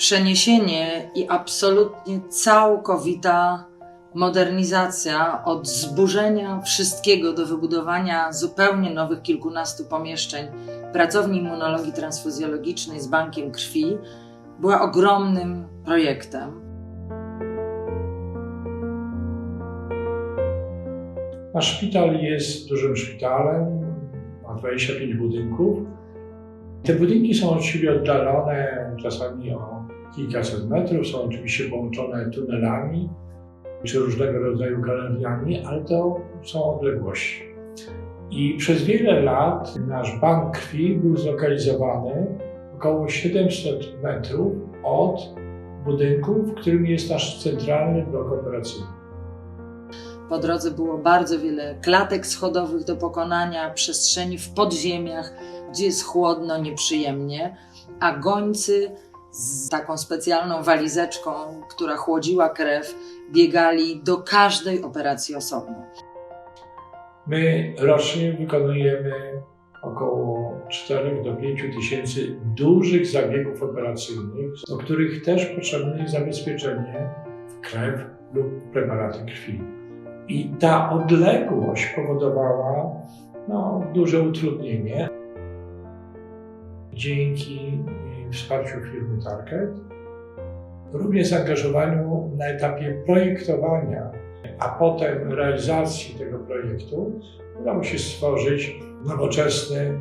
przeniesienie i absolutnie całkowita modernizacja od zburzenia wszystkiego do wybudowania zupełnie nowych kilkunastu pomieszczeń pracowni immunologii transfuzjologicznej z bankiem krwi była ogromnym projektem. Nasz szpital jest dużym szpitalem, ma 25 budynków. Te budynki są od siebie oddalone czasami o kilkaset metrów, są oczywiście połączone tunelami czy różnego rodzaju galeriami, ale to są odległości. I przez wiele lat nasz bank krwi był zlokalizowany około 700 metrów od budynku, w którym jest nasz centralny blok operacyjny. Po drodze było bardzo wiele klatek schodowych do pokonania, przestrzeni w podziemiach, gdzie jest chłodno, nieprzyjemnie, a gońcy z taką specjalną walizeczką, która chłodziła krew, biegali do każdej operacji osobno. My rocznie wykonujemy około 4 do 5 tysięcy dużych zabiegów operacyjnych, do których też potrzebne jest zabezpieczenie w krew lub preparaty krwi. I ta odległość powodowała no, duże utrudnienie. Dzięki wsparciu firmy Target, również zaangażowaniu na etapie projektowania, a potem realizacji tego projektu, udało się stworzyć nowoczesny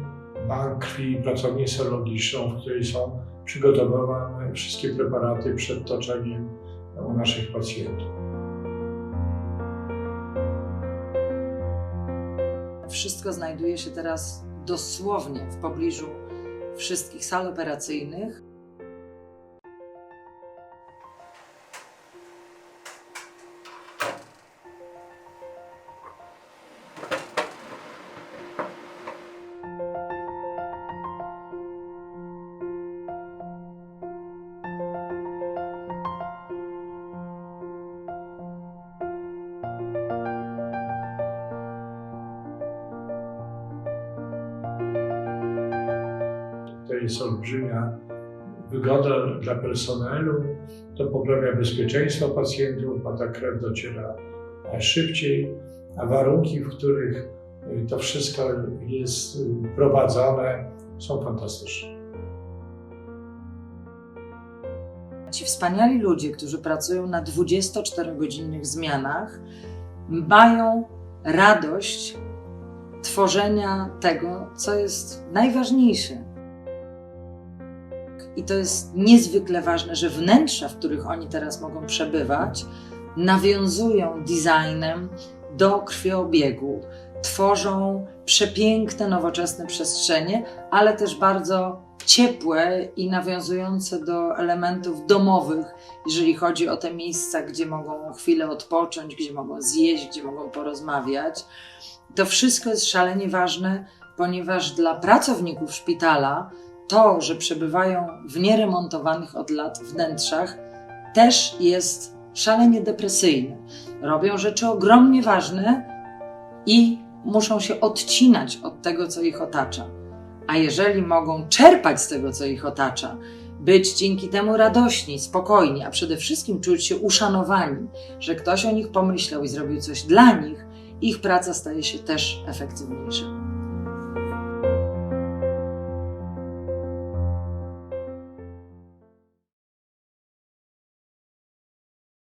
bank krwi i pracownię serologiczną, w której są przygotowywane wszystkie preparaty przed toczeniem u naszych pacjentów. Wszystko znajduje się teraz dosłownie w pobliżu wszystkich sal operacyjnych. Jest olbrzymia wygoda dla personelu, to poprawia bezpieczeństwo pacjentów, bo ta krew dociera szybciej, a warunki, w których y, to wszystko jest y, prowadzone, są fantastyczne. Ci wspaniali ludzie, którzy pracują na 24-godzinnych zmianach, mają radość tworzenia tego, co jest najważniejsze. I to jest niezwykle ważne, że wnętrza, w których oni teraz mogą przebywać, nawiązują designem do krwiobiegu, tworzą przepiękne, nowoczesne przestrzenie, ale też bardzo ciepłe i nawiązujące do elementów domowych, jeżeli chodzi o te miejsca, gdzie mogą chwilę odpocząć, gdzie mogą zjeść, gdzie mogą porozmawiać. To wszystko jest szalenie ważne, ponieważ dla pracowników szpitala to, że przebywają w nieremontowanych od lat wnętrzach, też jest szalenie depresyjne. Robią rzeczy ogromnie ważne i muszą się odcinać od tego, co ich otacza. A jeżeli mogą czerpać z tego, co ich otacza, być dzięki temu radośni, spokojni, a przede wszystkim czuć się uszanowani, że ktoś o nich pomyślał i zrobił coś dla nich, ich praca staje się też efektywniejsza.